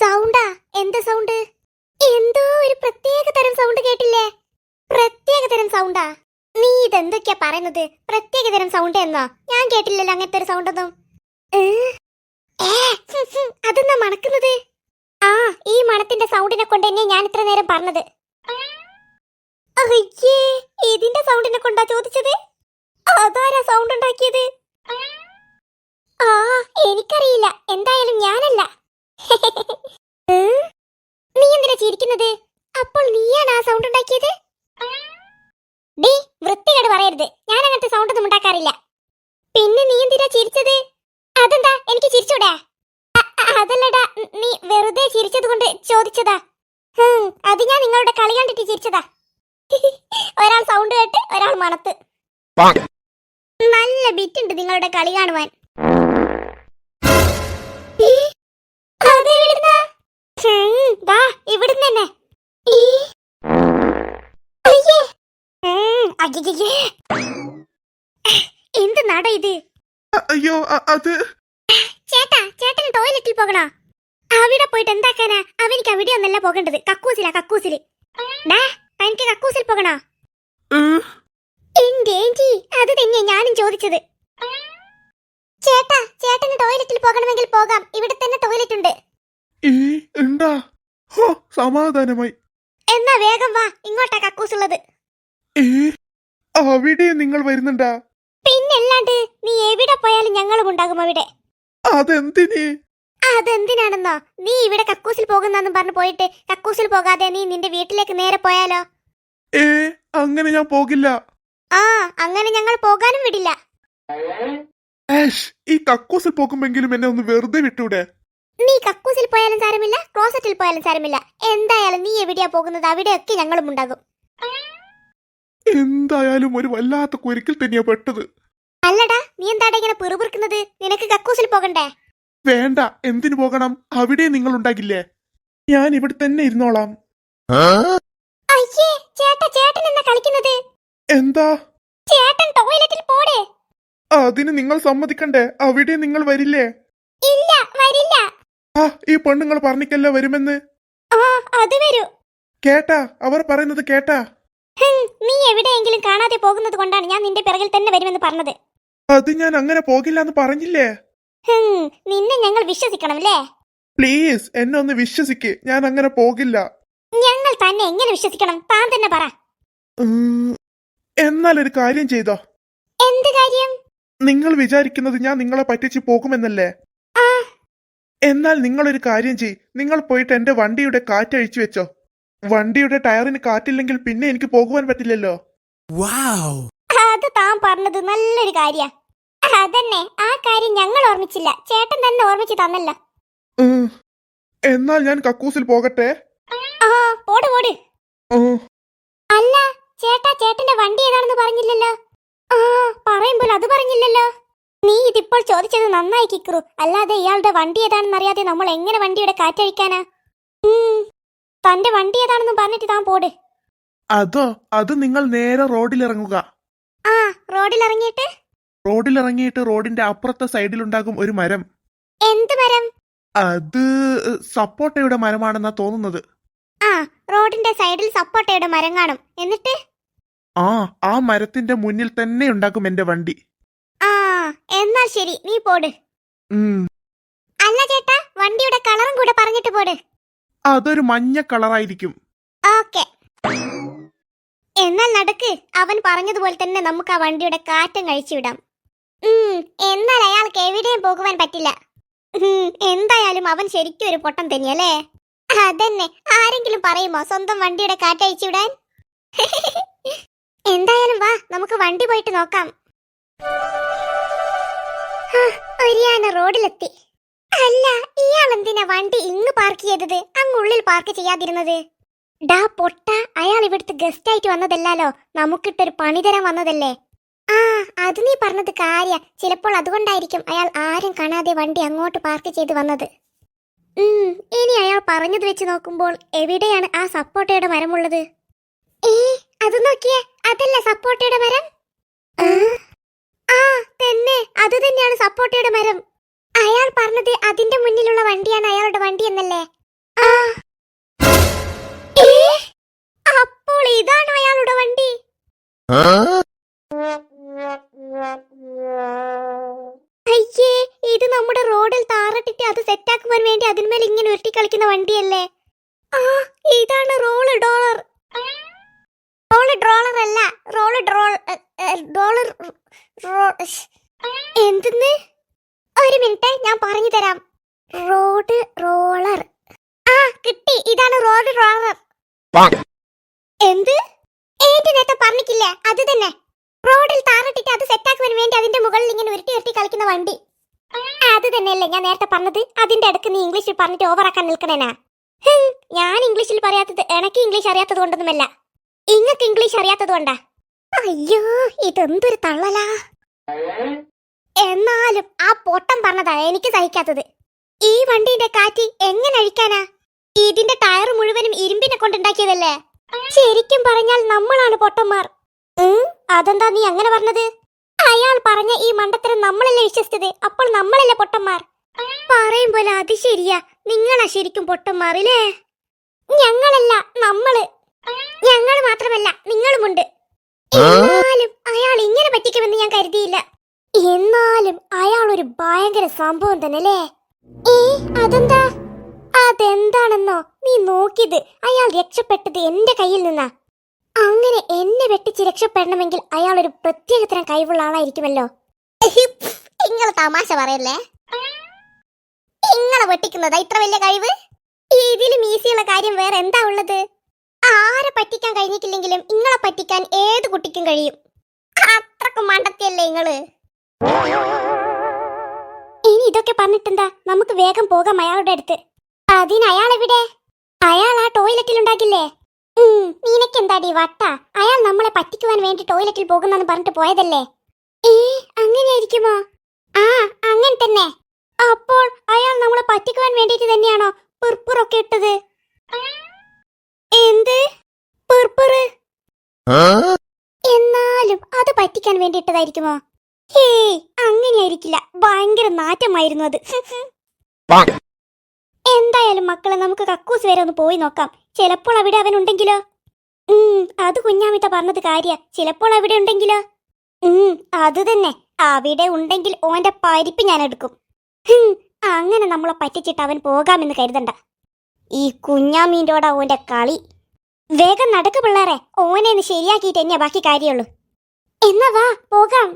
സൗണ്ടാ? എന്താ സൗണ്ട്? എന്തോ ഒരു പ്രത്യേക തരം സൗണ്ട് കേട്ടില്ലേ? പ്രത്യേക തരം സൗണ്ടാ? നീ ഇതെന്തൊക്കെയാ പറയുന്നത്? പ്രത്യേക തരം സൗണ്ട് എന്നോ? ഞാൻ കേട്ടില്ലല്ലോ അങ്ങനത്തെ ഒരു സൗണ്ട് ഒന്നും അതെന്നാ മണക്കുന്നത്? ആ ഈ മണത്തിന്റെ സൗണ്ടിനെ കൊണ്ട് തന്നെ ഞാൻ ഇത്ര നേരം പറഞ്ഞത്. അയ്യേ ഇതിന്റെ സൗണ്ടിനെ കൊണ്ടാ ചോദിച്ചത്? അതാരാ സൗണ്ട് ഉണ്ടാക്കിയത്? ആ എനിക്കറിയില്ല. എന്തായാലും ഞാനല്ല? നീ എന്തിനാ ചിരിക്കുന്നത്? അപ്പോൾ നീയാണ് ആ സൗണ്ട് ഉണ്ടാക്കിയത്? ഡീ വൃത്തികേട് പറയരുത്. ഞാൻ അങ്ങനത്തെ സൗണ്ട് ഒന്നും ഉണ്ടാക്കാറില്ല. പിന്നെ നീ എന്തിനാ ചിരിച്ചത്? അതെന്താ? എനിക്ക് ചിരിച്ചൂടെ? അതല്ലടാ നീ വെറുതെ ചിരിച്ചത് കൊണ്ട് ചോദിച്ചതാ. അത് ഞാൻ നിങ്ങളുടെ കളി കണ്ടിട്ട് ചിരിച്ചതാ. ഒരാൾ സൗണ്ട് കേട്ട് ഒരാൾ മണത്ത്. നല്ല ബിറ്റുണ്ട് നിങ്ങളുടെ കളി കാണുവാൻ. ദാ ഇവിടുന്ന് തന്നെ. എന്ത് നട ഇത്? അയ്യോ അത് ചേട്ടാ ചേട്ടന് ടോയ്ലറ്റിൽ പോകണോ? അവിടെ പോയിട്ട് എന്താക്കാനാ? അവനിക്ക് അവിടെ ഒന്നല്ല പോകേണ്ടത്. കക്കൂസിലാ കക്കൂസിൽ. ഡാ തനിക്ക് കക്കൂസിൽ പോകണോ? എന്റെ ഏഞ്ചി അത് തന്നെ ഞാനും ചോദിച്ചത്. ചേട്ടാ ചേട്ടന് ടോയ്ലറ്റിൽ പോകണമെങ്കിൽ പോകാം. ഇവിടെ തന്നെ ടോയ്ലറ്റ് ഉണ്ട്. ഏ ഉണ്ടാ ഹോ സമാധാനമായി. എന്നാ വേഗം വാ ഇങ്ങോട്ടാ കക്കൂസുള്ളത്. ഏ? അവിടെ നിങ്ങൾ വരുന്നുണ്ടാ? പിന്നല്ലാണ്ട് നീ എവിടെ പോയാലും ഞങ്ങളും ഉണ്ടാകും അവിടെ. അതെന്തിന്? അതെന്തിനാണെന്നോ? നീ ഇവിടെ കക്കൂസിൽ പോകുന്നെന്നും പറഞ്ഞു പോയിട്ട് കക്കൂസിൽ പോകാതെ നീ നിന്റെ വീട്ടിലേക്ക് നേരെ പോയാലോ? ഏ അങ്ങനെ ഞാൻ പോകില്ല. ആ അങ്ങനെ ഞങ്ങൾ പോകാനും വിടില്ല. ഈ കക്കൂസിൽ പോകുമെങ്കിലും എന്നെ ഒന്ന് വെറുതെ വിട്ടൂടെ? നീ കക്കൂസിൽ പോയാലും സാരമില്ല ക്ലോസറ്റിൽ പോയാലും സാരമില്ല. എന്തായാലും നീ എവിടെയാ പോകുന്നത് അവിടെയൊക്കെ ഞങ്ങളും ഉണ്ടാകും. എന്തായാലും ഒരു വല്ലാത്ത കുരുക്കിൽ തന്നെയാ പെട്ടത്. അല്ലടാ നീ എന്താടാ ഇങ്ങനെ പിറുപിറുക്കുന്നത്? നിനക്ക് കക്കൂസിൽ പോകണ്ടേ? വേണ്ട എന്തിനു പോകണം? അവിടെ നിങ്ങൾ ഉണ്ടാകില്ലേ? ഞാൻ ഇവിടെ തന്നെ ഇരുന്നോളാം. അയ്യേ ചേട്ടാ ചേട്ടൻ എന്നാ കളിക്കുന്നത്? എന്താ? ചേട്ടൻ ടോയ്ലറ്റിൽ പോടേ. അതിന് നിങ്ങൾ സമ്മതിക്കണ്ടേ? അവിടെ നിങ്ങൾ വരില്ലേ? ഇല്ല വരില്ല. ആ ഈ പെണ്ണുങ്ങൾ പറഞ്ഞിക്കല്ല വരുമെന്ന്? ആ അത് വരൂ. കേട്ടാ അവർ പറയുന്നത് കേട്ടാ. നീ എവിടെയെങ്കിലും കാണാതെ പോകുന്നത് കൊണ്ടാണ് ഞാൻ നിന്റെ പിറകിൽ തന്നെ വരുമെന്ന് പറഞ്ഞത്. അത് ഞാൻ അങ്ങനെ പോകില്ല എന്ന് പറഞ്ഞില്ലേ? നിന്നെ ഞങ്ങൾ വിശ്വസിക്കണം അല്ലേ പ്ലീസ് എന്നെ ഒന്ന് വിശ്വസിക്ക്. ഞാൻ അങ്ങനെ പോകില്ല. ഞങ്ങൾ തന്നെ എങ്ങനെ വിശ്വസിക്കണം? താൻ തന്നെ പറ. എന്നാൽ ഒരു കാര്യം ചെയ്തോ. എന്ത് കാര്യം? നിങ്ങൾ വിചാരിക്കുന്നത് ഞാൻ നിങ്ങളെ പറ്റിച്ച് പോകുമെന്നല്ലേ? എന്നാൽ നിങ്ങളൊരു കാര്യം ചെയ് നിങ്ങൾ പോയിട്ട് എന്റെ വണ്ടിയുടെ കാറ്റ് അഴിച്ചു വെച്ചോ. വണ്ടിയുടെ ടയറിന് കാറ്റില്ലെങ്കിൽ പിന്നെ എനിക്ക് പോകുവാൻ പറ്റില്ലല്ലോ. Wow! അത് താൻ പറഞ്ഞത് നല്ലൊരു കാര്യ. അതന്നെ ആ കാര്യം ഞങ്ങൾ ഓർമ്മിച്ചില്ല. ചേട്ടൻ തന്നെ ഓർമ്മിച്ച് തന്നല്ലോ. എന്നാൽ ഞാൻ കക്കൂസിൽ പോകട്ടെ? ആ പോട് പോട്. അല്ല ചേട്ടാ ചേട്ടന്റെ വണ്ടി ഏതാണെന്ന് പറഞ്ഞില്ലല്ലോ? ആ പറയുമ്പോൾ അത് പറഞ്ഞില്ലല്ലോ? നീ ഇതിപ്പോൾ ചോദിച്ചത് നന്നായി കിക്കറു. അല്ലാതെ ഇയാളുടെ വണ്ടി ഏതാണെന്ന് അറിയാതെ നമ്മൾ എങ്ങനെ വണ്ടിയുടെ കാറ്റഴിക്കാനാ? തന്റെ വണ്ടി ഏതാണെന്ന് പറഞ്ഞിട്ട് താൻ പോട്. അതോ അത് നിങ്ങൾ നേരെ റോഡിലിറങ്ങുക. ആ റോഡിൽ ഇറങ്ങിയിട്ട് റോഡിന്റെ അപ്പുറത്തെ സൈഡിലുണ്ടാകും ഒരു മരം. എന്ത് മരം? അത് സപ്പോട്ടയുടെ മരമാണെന്നാ തോന്നുന്നത്. ആ റോഡിന്റെ സൈഡിൽ സപ്പോട്ടയുടെ മരം കാണും. എന്നിട്ട്? ആ ആ മരത്തിന്റെ മുന്നിൽ തന്നെ ഉണ്ടാക്കും എന്റെ വണ്ടി. ആ എന്നാൽ ശരി നീ പോട്. അല്ല ചേട്ടാ വണ്ടിയുടെ കളറും കൂടെ പറഞ്ഞിട്ട് പോട്. അതൊരു മഞ്ഞ കളറായിരിക്കും. ഓക്കെ. എന്നാൽ നടക്ക് അവൻ പറഞ്ഞതുപോലെ തന്നെ നമുക്ക് ആ വണ്ടിയുടെ കാറ്റം കഴിച്ചു വിടാം ഉം, എന്നാൽ അയാൾക്ക് എവിടെയും പോകുവാൻ പറ്റില്ല. എന്തായാലും അവൻ ശരിക്കും ഒരു പൊട്ടം തന്നെയല്ലേ? അതന്നെ ആരെങ്കിലും പറയുമോ സ്വന്തം വണ്ടിയുടെ കാറ്റഴിച്ചു വിടാൻ എന്തായാലും വാ നമുക്ക് വണ്ടി പോയിട്ട് നോക്കാം. ഒരിയാന റോഡിലെത്തി. അല്ല ഇയാൾ എന്തിനാ വണ്ടി ഇങ്ങ് പാർക്ക് ചെയ്തത്? അങ്ങുള്ളിൽ പാർക്ക് ചെയ്യാതിരുന്നത്. ഡാ പൊട്ട അയാൾ ഇവിടുത്തെ ഗസ്റ്റ് ആയിട്ട് വന്നതല്ലാലോ? നമുക്കിട്ടൊരു പണി തരാൻ വന്നതല്ലേ? ആ അത് നീ പറഞ്ഞത് കാര്യ. ചിലപ്പോൾ അതുകൊണ്ടായിരിക്കും അയാൾ ആരും കാണാതെ വണ്ടി അങ്ങോട്ട് പാർക്ക് ചെയ്ത് വന്നത്. ഇനി അയാൾ പറഞ്ഞത് വെച്ച് നോക്കുമ്പോൾ എവിടെയാണ് ആ സപ്പോട്ടയുടെ മരമുള്ളത്? ഏ അത് നോക്കിയേ അതല്ല സപ്പോട്ടയുടെ മരം? ആ, തന്നെ. അത് തന്നെയാണ് സപ്പോർട്ടയുടെ മരം. അയാൾ പറഞ്ഞത് അതിന്റെ മുന്നിലുള്ള വണ്ടിയാണ് അയാളുടെ വണ്ടി എന്നല്ലേ? അപ്പോൾ ഇതാണ് അയാളുടെ വണ്ടി? അയ്യേ ഇത് നമ്മുടെ റോഡിൽ താറട്ടിട്ട് അത് സെറ്റാക്കുവാൻ വേണ്ടി അതിന്മേൽ ഇങ്ങനെ ഉരുട്ടി കളിക്കുന്ന വണ്ടിയല്ലേ? ആ ഇതാണ് റോൾ ഡോളർ. റോൾ ഡ്രോളർ അല്ല റോൾ ഡ്രോൾ ഡോളർ എന്തെന്ന്? ഒരു മിനിറ്റ് ഞാൻ പറഞ്ഞു തരാം. റോഡ് റോളർ ആ കിട്ടി. ഇതാണ് റോഡ് റോളർ എന്ത്? എന്റെ നേരത്തെ പറഞ്ഞിട്ടില്ലേ? അത് തന്നെ. റോഡിൽ താറിട്ടിട്ട് അത് സെറ്റാക്കുവാൻ വേണ്ടി അതിന്റെ മുകളിൽ ഇങ്ങനെ ഉരുട്ടി ഉരുട്ടി കളിക്കുന്ന വണ്ടി. അത് തന്നെയല്ലേ ഞാൻ നേരത്തെ പറഞ്ഞത്? അതിന്റെ അടുക്ക് നീ ഇംഗ്ലീഷിൽ പറഞ്ഞിട്ട് ഓവറാക്കാൻ നിൽക്കണേനാ. ഞാൻ ഇംഗ്ലീഷിൽ പറയാത്തത് എനിക്ക് ഇംഗ്ലീഷ് അറിയാത്തത് കൊണ്ടൊന്നുമല്ല. ഇങ്ങക്ക് ഇംഗ്ലീഷ് അറിയാത്തത് കൊണ്ടാ. അയ്യോ ഇതെന്തൊരു തള്ളലാ. എന്നാലും ആ പൊട്ടം പറഞ്ഞതാ എനിക്ക് സഹിക്കാത്തത്. ഈ വണ്ടിന്റെ കാറ്റ് എങ്ങനെ അഴിക്കാനാ? ഇതിന്റെ ടയർ മുഴുവനും ഇരുമ്പിനെ കൊണ്ടുണ്ടാക്കിയതല്ലേ? ശരിക്കും പറഞ്ഞാൽ നമ്മളാണ് പൊട്ടന്മാർ. അതെന്താ നീ അങ്ങനെ പറഞ്ഞത്? അയാൾ പറഞ്ഞ ഈ മണ്ടത്തരം നമ്മളല്ലേ വിശ്വസിച്ചത്? അപ്പോൾ നമ്മളല്ലേ പൊട്ടന്മാർ? പറയും പോലെ അത് ശരിയാ. നിങ്ങളാ ശരിക്കും പൊട്ടന്മാർ ഇല്ലേ? ഞങ്ങളല്ല നമ്മൾ. ഞങ്ങൾ മാത്രമല്ല നിങ്ങളുമുണ്ട്. എന്നാലും അയാൾ ഇങ്ങനെ പറ്റിക്കുമെന്ന് ഞാൻ കരുതിയില്ല. എന്നാലും അയാൾ ഒരു ഭയങ്കര സംഭവം തന്നെ അല്ലേ ഏ അതെന്താ? അതെന്താണെന്നോ നീ നോക്കിയത്. അയാൾ രക്ഷപ്പെട്ടത് എന്റെ കയ്യിൽ നിന്നാ. അങ്ങനെ എന്നെ വെട്ടിച്ച് രക്ഷപ്പെടണമെങ്കിൽ അയാൾ ഒരു പ്രത്യേകതരം കഴിവുള്ള ആളായിരിക്കുമല്ലോ. നിങ്ങൾ തമാശ പറയല്ലേ? ഇങ്ങളെ വെട്ടിക്കുന്നതാ ഇത്ര വലിയ കഴിവ്? ഇതിലും ഈസിയുള്ള കാര്യം വേറെ എന്താ ഉള്ളത്? ആരെ പറ്റിക്കാൻ കഴിഞ്ഞിട്ടില്ലെങ്കിലും നിങ്ങളെ പറ്റിക്കാൻ ഏത് കുട്ടിക്കും കഴിയും? അത്രയ്ക്ക് മണ്ടത്തിയല്ലേ നിങ്ങൾ ഇനി ഇതൊക്കെ പറഞ്ഞിട്ടെന്താ? നമുക്ക് വേഗം പോകാം അയാളുടെ അടുത്ത്. അതിന് അയാൾ എവിടെ അയാൾ ആ ടോയ്ലറ്റിൽ ഉണ്ടാക്കില്ലേ? നിനക്കെന്താടി വട്ട? അയാൾ നമ്മളെ പറ്റിക്കുവാൻ വേണ്ടി ടോയ്ലറ്റിൽ പോകുന്നെന്ന് പറഞ്ഞിട്ട് പോയതല്ലേ? ഏ അങ്ങനെയായിരിക്കുമോ? ആ അങ്ങനെ തന്നെ. അപ്പോൾ അയാൾ നമ്മളെ പറ്റിക്കുവാൻ വേണ്ടിയിട്ട് തന്നെയാണോ പിർപ്പിറൊക്കെ ഇട്ടത് എന്ത് പിർപ്പിറ് എന്നാലും അത് പറ്റിക്കാൻ വേണ്ടിയിട്ടതായിരിക്കുമോ? ഹേയ് അങ്ങനെയായിരിക്കില്ല. ഭയങ്കര നാറ്റമായിരുന്നു അത്. എന്തായാലും മക്കളെ നമുക്ക് കക്കൂസ് വരെ ഒന്ന് പോയി നോക്കാം. ചിലപ്പോൾ അവിടെ അവൻ ഉണ്ടെങ്കിലോ? ഉം അത് കുഞ്ഞാമിത്ത പറഞ്ഞത് കാര്യ. ചിലപ്പോൾ അവിടെ ഉണ്ടെങ്കിലോ? അത് തന്നെ. അവിടെ ഉണ്ടെങ്കിൽ ഓന്റെ പരിപ്പ് ഞാൻ എടുക്കും. അങ്ങനെ നമ്മളെ പറ്റിച്ചിട്ട് അവൻ പോകാമെന്ന് കരുതണ്ട. ഈ കുഞ്ഞാമീന്റോടാ ഓന്റെ കളി. വേഗം നടക്ക് പിള്ളേരെ. ഓനെ ഒന്ന് ശരിയാക്കിയിട്ട് തന്നെയാ ബാക്കി കാര്യമുള്ളൂ. എന്നാ വാ പോകാം